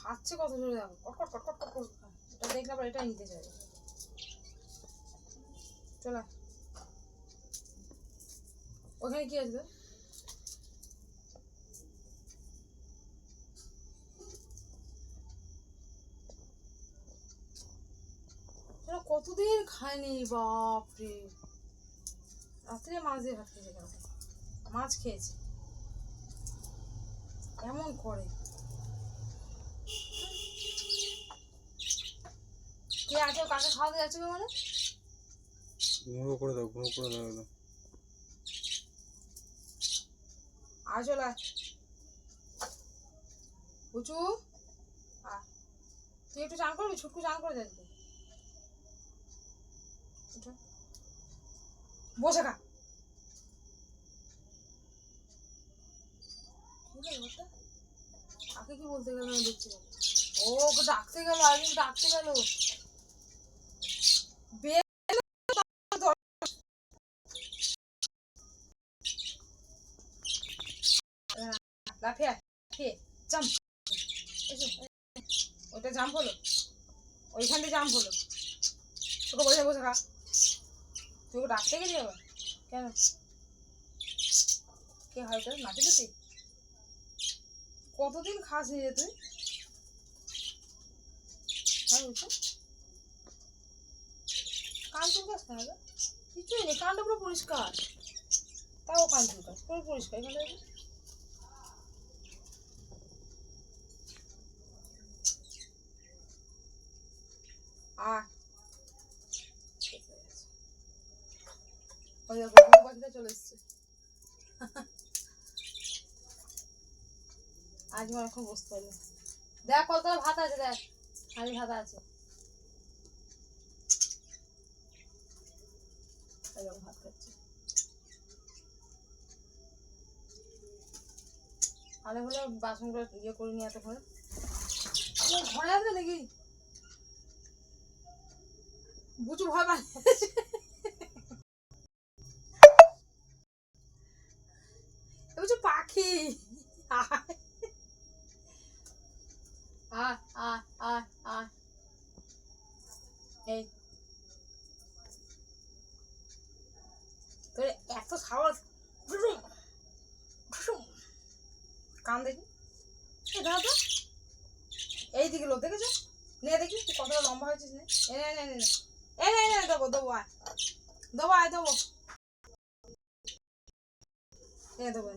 খাচ্ছে কত জোরে দেখো কটকট কটকট কটকট এটা নিতে চাই ওখানে কি আছে কতদিন খায়নি, বাপরে। রাত্রে মাঝে ভাত খেয়েছে কেন? মাছ খেয়েছে। এমন করে? কে আছে? কাকে খাওয়াতে যাচ্ছে মানে ঘুমো করে দাও ঘুমো করে দাও একদম। আয় চলে উঁচু তুই একটু চান করবি? ছুটকু চান করে যাচ্ছি বসে খা কি হলো ওটা? কাকে কি বলতে গেল আমি দেখছি ও ওকে ডাকতে গেল আগে ডাকতে গেল। বে- হ্যাঁ, লাফিয়ে জাম্প। ওটা হলো। ওইখান দিয়ে জাম্প হলো। তোকে বসে বসে খা। তুই ডাকতে গেলি আবার? কেন? কে হয় তোর তুই কতদিন খাস তুই? হ্যাঁ বলছো কান চুলকাস না কিছুই নেই, কানটা পুরো পরিষ্কার। তাও কান চুলকাস পুরো পরিষ্কার, এখানে চলে এসছে। আজ অনেকক্ষণ বসতে হবে দেখ কতটা ভাত আছে, দেখ। খালি ভাত আছে। ভাত খাচ্ছে। হলে বাসনগুলো ইয়ে করে নিয়ে এতক্ষণে। ঘরে আছে নাকি বুঝু ভয় পাচ্ছে পাখি। আয় আয় আয় আয় এই তোর এত সাহস ঘুষুম, ঘুষুম। কান দেখি এই দাঁড়া তো এই দিকে লোক দেখেছ নে দেখি তুই কতটা লম্বা হয়েছিস নে এ নে নে নে। এ নে নে দেবো দেবো আয় দেবো আয় দেবো এ দেবো